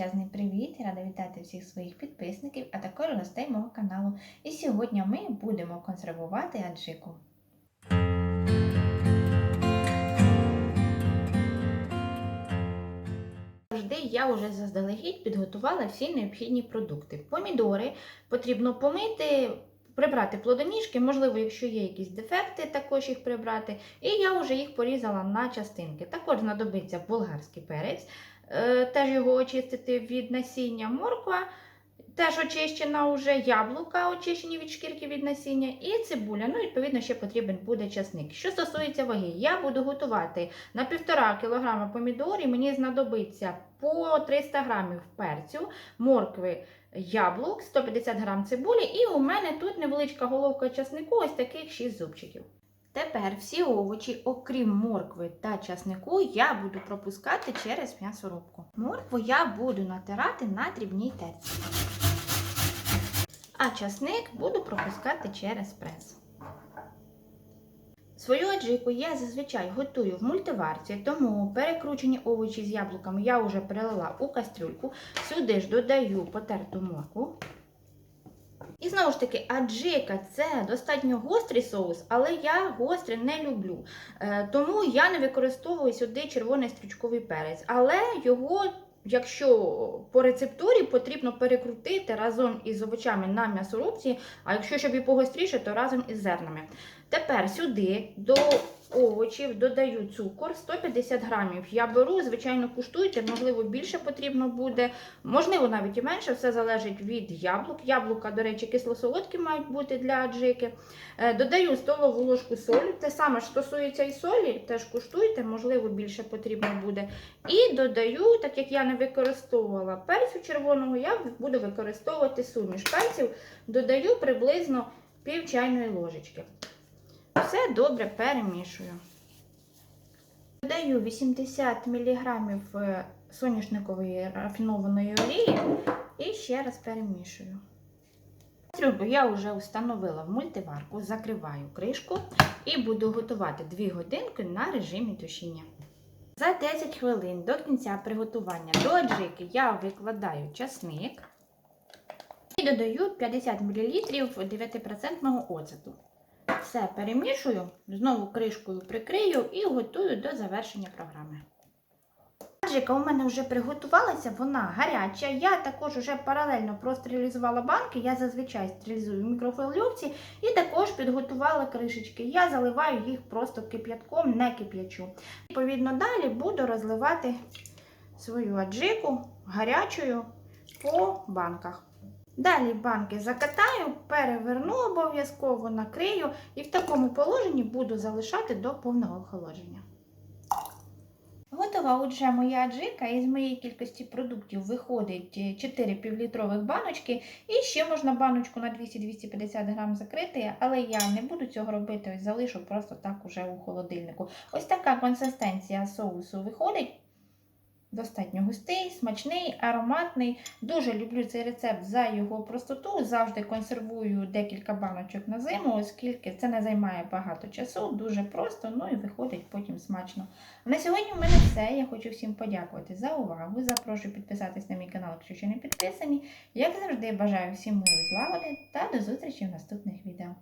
Величезний привіт! Рада вітати всіх своїх підписників, а також гостей мого каналу. І сьогодні ми будемо консервувати аджику. Завжди я вже заздалегідь підготувала всі необхідні продукти. Помідори потрібно помити, прибрати плодоніжки, можливо, якщо є якісь дефекти, також їх прибрати. І я вже їх порізала на частинки. Також знадобиться болгарський перець, теж його очистити від насіння морква. Теж очищена вже яблука, очищені від шкірки від насіння, і цибуля. Ну, відповідно, ще потрібен буде часник. Що стосується ваги, я буду готувати на 1,5 кг помідорів, мені знадобиться по 300 г перцю, моркви, яблук, 150 г цибулі, і у мене тут невеличка головка часнику, ось таких 6 зубчиків. Тепер всі овочі, окрім моркви та часнику, я буду пропускати через м'ясорубку. Моркву я буду натирати на дрібній терці. А часник буду пропускати через прес. Свою аджику я зазвичай готую в мультиварці, тому перекручені овочі з яблуками я вже перелила у кастрюльку. Сюди ж додаю потерту моркву. І знову ж таки, аджика це достатньо гострий соус, але я гострий не люблю. Е, Тому я не використовую сюди червоний стрічковий перець. Але його, якщо по рецептурі, потрібно перекрутити разом із овочами на м'ясорубці, а якщо щоб і погостріше, то разом із зернами. Тепер сюди до овочів додаю цукор 150 грамів. Я беру, звичайно, куштуйте, можливо, більше потрібно буде, можливо, навіть і менше, все залежить від яблук. Яблука, до речі, кисло-солодкі мають бути для аджики. Е, Додаю столову ложку солі. Те саме ж стосується і солі, теж куштуйте, можливо, більше потрібно буде. І додаю, так як я не використовувала перцю червоного, я буду використовувати суміш перців, додаю приблизно пів чайної ложечки. Все добре перемішую. Додаю 80 мг соняшникової рафінованої олії і ще раз перемішую. Кастрюльку я вже встановила в мультиварку, закриваю кришку і буду готувати 2 годинки на режимі тушіння. За 10 хвилин до кінця приготування до аджики я викладаю часник і додаю 50 мл 9% оцету. Все перемішую, знову кришкою прикрию і готую до завершення програми. Аджика у мене вже приготувалася, вона гаряча. Я також вже паралельно простерилізувала банки, я зазвичай стерилізую в мікрофильовці і також підготувала кришечки. Я заливаю їх просто кип'ятком, не кип'ячу. Відповідно, далі буду розливати свою аджику гарячою по банках. Далі банки закатаю, переверну обов'язково, накрию і в такому положенні буду залишати до повного охолодження. Готова отже моя аджика. Із моєї кількості продуктів виходить 4 півлітрових баночки. І ще можна баночку на 200-250 грам закрити, але я не буду цього робити, ось залишу просто так уже у холодильнику. Ось така консистенція соусу виходить. Достатньо густий, смачний, ароматний. Дуже люблю цей рецепт за його простоту. Завжди консервую декілька баночок на зиму, оскільки це не займає багато часу, дуже просто, ну і виходить потім смачно. На сьогодні в мене все. Я хочу всім подякувати за увагу. Запрошую підписатись на мій канал, якщо ще не підписані. Як завжди, бажаю всім миру злагоди та до зустрічі в наступних відео.